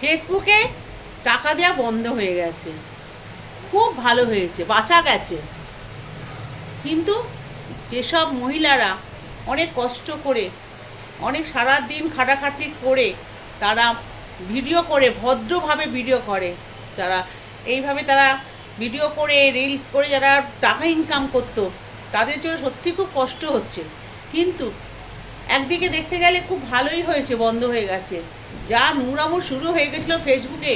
ফেসবুকে টাকা দেওয়া বন্ধ হয়ে গেছে। খুব ভালো হয়েছে, বাঁচা গেছে। কিন্তু যেসব মহিলারা অনেক কষ্ট করে, অনেক সারা দিন খাটাখাটি করে তারা ভিডিও করে, ভদ্রভাবে ভিডিও করে, যারা এইভাবে তারা ভিডিও করে রিলস করে যারা টাকা ইনকাম করতো, তাদের জন্য সত্যি খুব কষ্ট হচ্ছে। কিন্তু একদিকে দেখতে গেলে খুব ভালোই হয়েছে, বন্ধ হয়ে গেছে। যা নোংরামো শুরু হয়ে গেছিল ফেসবুকে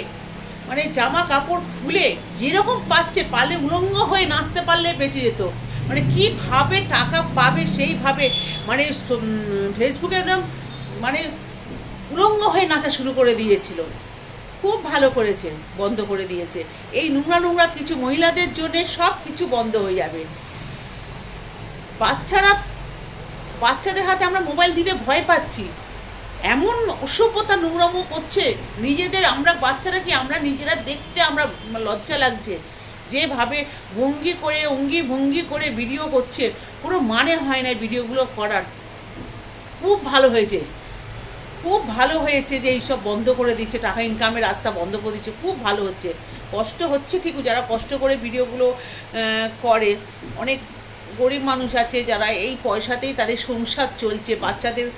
মানে জামা কাপড় খুলে যেরকম পাচ্ছে, পারলে উলঙ্গ হয়ে নাচতে পারলে বেঁচে যেত। মানে কীভাবে টাকা পাবে সেইভাবে মানে ফেসবুকে একদম মানে উলঙ্গ হয়ে নাচা শুরু করে দিয়েছিল। খুব ভালো করেছে, বন্ধ করে দিয়েছে। এই নোংরা নোংরা কিছু মহিলাদের জন্য সব কিছু বন্ধ হয়ে যাবে। বাচ্চারা, বাচ্চাদের হাতে আমরা মোবাইল দিতে ভয় পাচ্ছি। এমন অসভ্যতা নোংরামো করছে, নিজেদের আমরা বাচ্চারা কি আমরা নিজেরা দেখতে আমরা লজ্জা লাগছে? যেভাবে ভঙ্গি করে, অঙ্গি ভঙ্গি করে ভিডিও করছে, কোনো মানে হয় না ভিডিওগুলো করার। খুব ভালো হয়েছে। খুব ভালো হয়েছে যে এইসব বন্ধ করে দিচ্ছে, টাকা ইনকামের রাস্তা বন্ধ করে দিচ্ছে, খুব ভালো হচ্ছে। কষ্ট হচ্ছে ঠিক যারা কষ্ট করে ভিডিওগুলো করে, অনেক গরিব মানুষ আছে যারা এই পয়সাতেই তাদের সংসার চলছে, বাচ্চাদের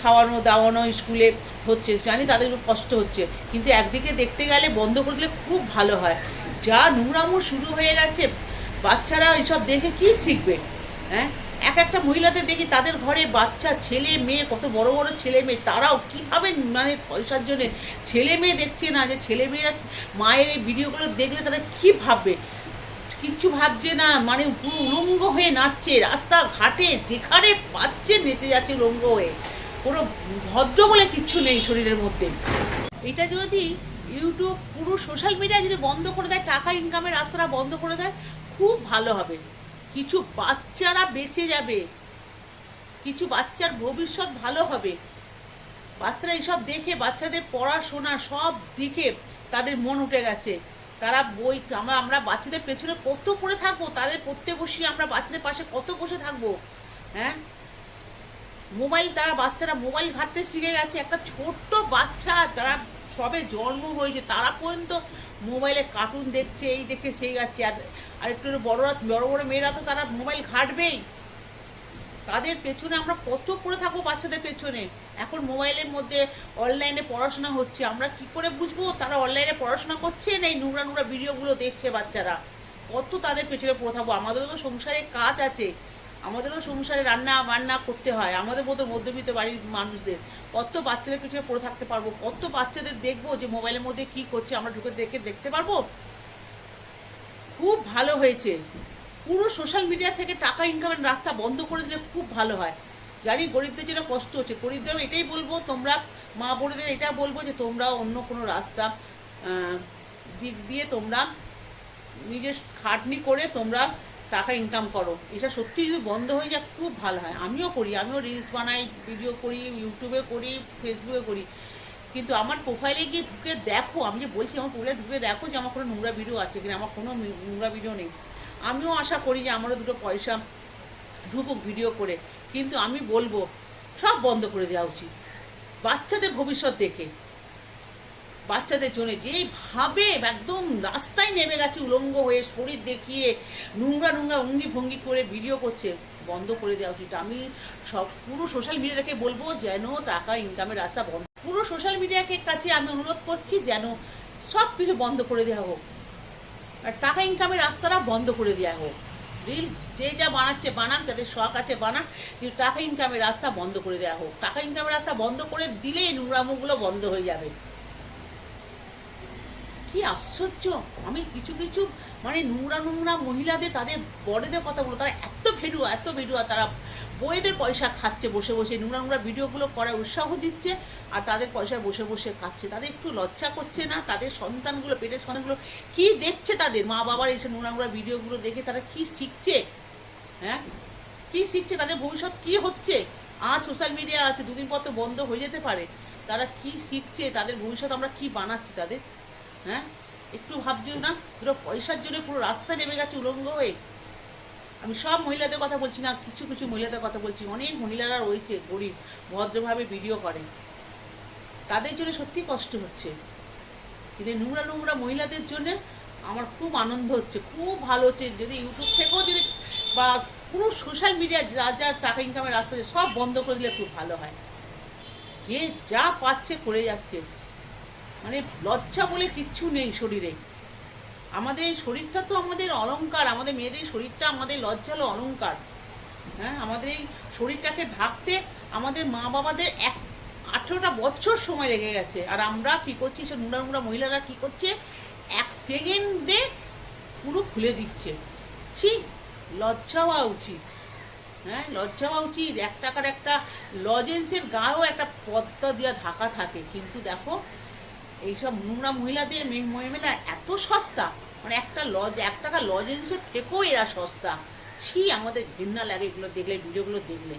খাওয়ানো, দাওয়ানো স্কুলে হচ্ছে, জানি তাদের কষ্ট হচ্ছে। কিন্তু একদিকে দেখতে গেলে, বন্ধ করে দিলে খুব ভালো হয়। যা নোংরামো শুরু হয়ে গেছে, বাচ্চারা এইসব দেখে কি শিখবে? হ্যাঁ? এক একটা মহিলাদের দেখি তাদের ঘরে বাচ্চা, ছেলে, মেয়ে, কত বড় বড় ছেলে মেয়ে, তারাও কীভাবে মানে পয়সার জন্য? ছেলে মেয়ে দেখছে না যে ছেলে মেয়েরা মায়ের এই ভিডিওগুলো দেখলে তারা কী ভাববে? কিচ্ছু ভাবছে না মানে পুরো উলঙ্গ হয়ে নাচছে রাস্তা ঘাটে যেখানে পাচ্ছে নেচে যাচ্ছে উলঙ্গ হয়ে। কোনো ভদ্র বলে কিচ্ছু নেই শরীরের মধ্যে। এটা যদি ইউটিউব পুরো সোশ্যাল মিডিয়া যদি বন্ধ করে দেয়, টাকা ইনকামের রাস্তাটা বন্ধ করে দেয়, খুব ভালো হবে। কিছু বাচ্চারা বেঁচে যাবে। কিছু বাচ্চার ভবিষ্যৎ ভালো হবে। বাচ্চারা এইসব দেখে, বাচ্চাদের পড়াশোনা সব দিকে তাদের মন উঠে গেছে। তারা বই, আমরা আমরা বাচ্চাদের পেছনে কত পড়ে থাকব? তাদের পড়তে বসিয়ে আমরা বাচ্চাদের পাশে কত বসে থাকব? হ্যাঁ? মোবাইল, তারা বাচ্চারা মোবাইল ঘাটতে শিখে গেছে। একটা ছোট্ট বাচ্চা, তারা সবে জন্ম হয়েছে। তারা পর্যন্ত মোবাইলে কার্টুন দেখছে, এই দেখছে, সেই যাচ্ছে আর আর একটু বড়রা, বড় বড় মেয়েরা তো তারা মোবাইল ঘাটবেই। তাদের পেছনে আমরা কত পড়ে থাকব বাচ্চাদের পেছনে? এখন মোবাইলের মধ্যে অনলাইনে পড়াশোনা হচ্ছে, আমরা কি করে বুঝব? তারা অনলাইনে পড়াশোনা করছে না এই নোংরা নোংরা ভিডিওগুলো দেখছে বাচ্চারা? কত তাদের পেছনে পড়ে থাকব? আমাদেরও তো সংসারে কাজ আছে। আমাদেরও সংসারে রান্না বান্না করতে হয়। আমাদের মতো মধ্যবিত্ত বাড়ির মানুষদের কত বাচ্চাদের পেছনে পড়ে থাকতে পারব? কত বাচ্চাদের দেখব যে মোবাইলের মধ্যে কি করছে? আমরা ঢুকে দেখে দেখতে পারব? খুব ভালো হয়েছে। পুরো সোশ্যাল মিডিয়া থেকে টাকা ইনকামের রাস্তা বন্ধ করে দিলে খুব ভালো হয়। জানি গরিবদের যেটা কষ্ট হচ্ছে। গরিবদের এটাই বলব, তোমরা মা বোনেদের এটা বলব যে তোমরা অন্য কোনো রাস্তা দিক দিয়ে তোমরা নিজের খাটনি করে তোমরা টাকা ইনকাম করো। এটা সত্যি যদি বন্ধ হয়ে যায়, খুব ভালো হয়। আমিও করি, আমিও রিলস বানাই ভিডিও করি ইউটিউবে করি ফেসবুকে করি। কিন্তু আমার প্রোফাইলে গিয়ে ঢুকে দেখো, আমি যে বলছি আমার প্রোফাইলে ঢুকে দেখো যে আমার কোনো নোংরা ভিডিও আছে কিনা, আমার কোনো নোংরা ভিডিও নেই। আমিও আশা করি যে আমারও দুটো পয়সা ঢুকুক ভিডিও করে, কিন্তু আমি বলব, সব বন্ধ করে দেওয়া উচিত। বাচ্চাদের ভবিষ্যৎ দেখে, বাচ্চাদের জন্য যেইভাবে একদম রাস্তায় নেমে গেছে উলঙ্গ হয়ে শরীর দেখিয়ে, নোংরা নোংরা অঙ্গি ভঙ্গি করে ভিডিও করছে, বন্ধ করে দেওয়া উচিত। আমি সব পুরো সোশ্যাল মিডিয়াকে বলব যেন টাকা ইনকামের রাস্তা বন্ধ, পুরো সোশ্যাল মিডিয়াকে কাছে আমি অনুরোধ করছি যেন সব কিছু বন্ধ করে দেওয়া হোক। টাকা ইনকামের রাস্তাটা বন্ধ করে দেওয়া হোক। রিলস যে যা বানাচ্ছে, বানাক, যাদের শখ আছে বানাক, কিন্তু টাকা ইনকামের রাস্তা বন্ধ করে দেওয়া হোক। টাকা ইনকামের রাস্তা বন্ধ করে দিলেই নোংরামুগুলো বন্ধ হয়ে যাবে। কি আশ্চর্য! আমি কিছু কিছু মানে নোংরা নোংরা মহিলাদের, তাদের বড়দের কথা বলো তারা এত ভেড়ুয়া এত ভেড়ুয়া, তারা বইয়েদের পয়সা খাচ্ছে, বসে বসে। নোংরা নোংরা ভিডিওগুলো করার উৎসাহ দিচ্ছে আর তাদের পয়সা বসে বসে খাচ্ছে। তাদের একটু লজ্জা করছে না? তাদের সন্তানগুলো, পেটের সন্তানগুলো কি দেখছে তাদের? মা বাবার এইসব নোংরা নোংরা ভিডিওগুলো দেখে তারা কি শিখছে? হ্যাঁ? কি শিখছে? তাদের ভবিষ্যৎ কি হচ্ছে? আজ সোশ্যাল মিডিয়া আছে, দুদিন পর তো বন্ধ হয়ে যেতে পারে। তারা কি শিখছে? তাদের ভবিষ্যৎ আমরা কি বানাচ্ছি তাদের? হ্যাঁ? একটু ভাবছিও না? পুরো পয়সার জন্য পুরো রাস্তা নেমে গেছে উলঙ্গ হয়ে। আমি সব মহিলাদের কথা বলছি না, কিছু কিছু মহিলাদের কথা বলছি। অনেক মহিলারা রয়েছে, গরিব, ভদ্রভাবে ভিডিও করে। তাদের জন্য সত্যি কষ্ট হচ্ছে। কিন্তু নোংরা নোংরা মহিলাদের জন্য আমার খুব আনন্দ হচ্ছে। খুব ভালো হচ্ছে। যদি ইউটিউব থেকেও যদি বা পুরো সোশ্যাল মিডিয়া যা যা টাকা ইনকামের রাস্তা সব বন্ধ করে দিলে খুব ভালো হয়। যে যা পাচ্ছে করে যাচ্ছে। মানে লজ্জা বলে কিচ্ছু নেই শরীরে। আমাদের এই শরীরটা তো আমাদের অলংকার, আমাদের মেয়েদের শরীরটা আমাদের লজ্জা হলো অলংকার। হ্যাঁ আমাদের এই শরীরটাকে ঢাকতে আমাদের মা বাবাদের এক আঠেরোটা বছর সময় লেগে গেছে। আর আমরা কী করছি, সে নোংরা নোংরা মহিলারা কী করছে? এক সেকেন্ডে পুরো খুলে দিচ্ছে। ছি, লজ্জা হওয়া উচিত। হ্যাঁ লজ্জা হওয়া উচিত। এক টাকার একটা লজেন্সের গায়েও একটা পদ্মা দেওয়া ঢাকা থাকে। কিন্তু দেখো এইসব নোংরা মহিলাদের মহিলা এত সস্তা। মানে একটা লজ, এক টাকা লজেন্সের থেকেও এরা সস্তা। ছি, আমাদের ঘৃণা লাগে এগুলো দেখলে, ভিডিওগুলো দেখলে।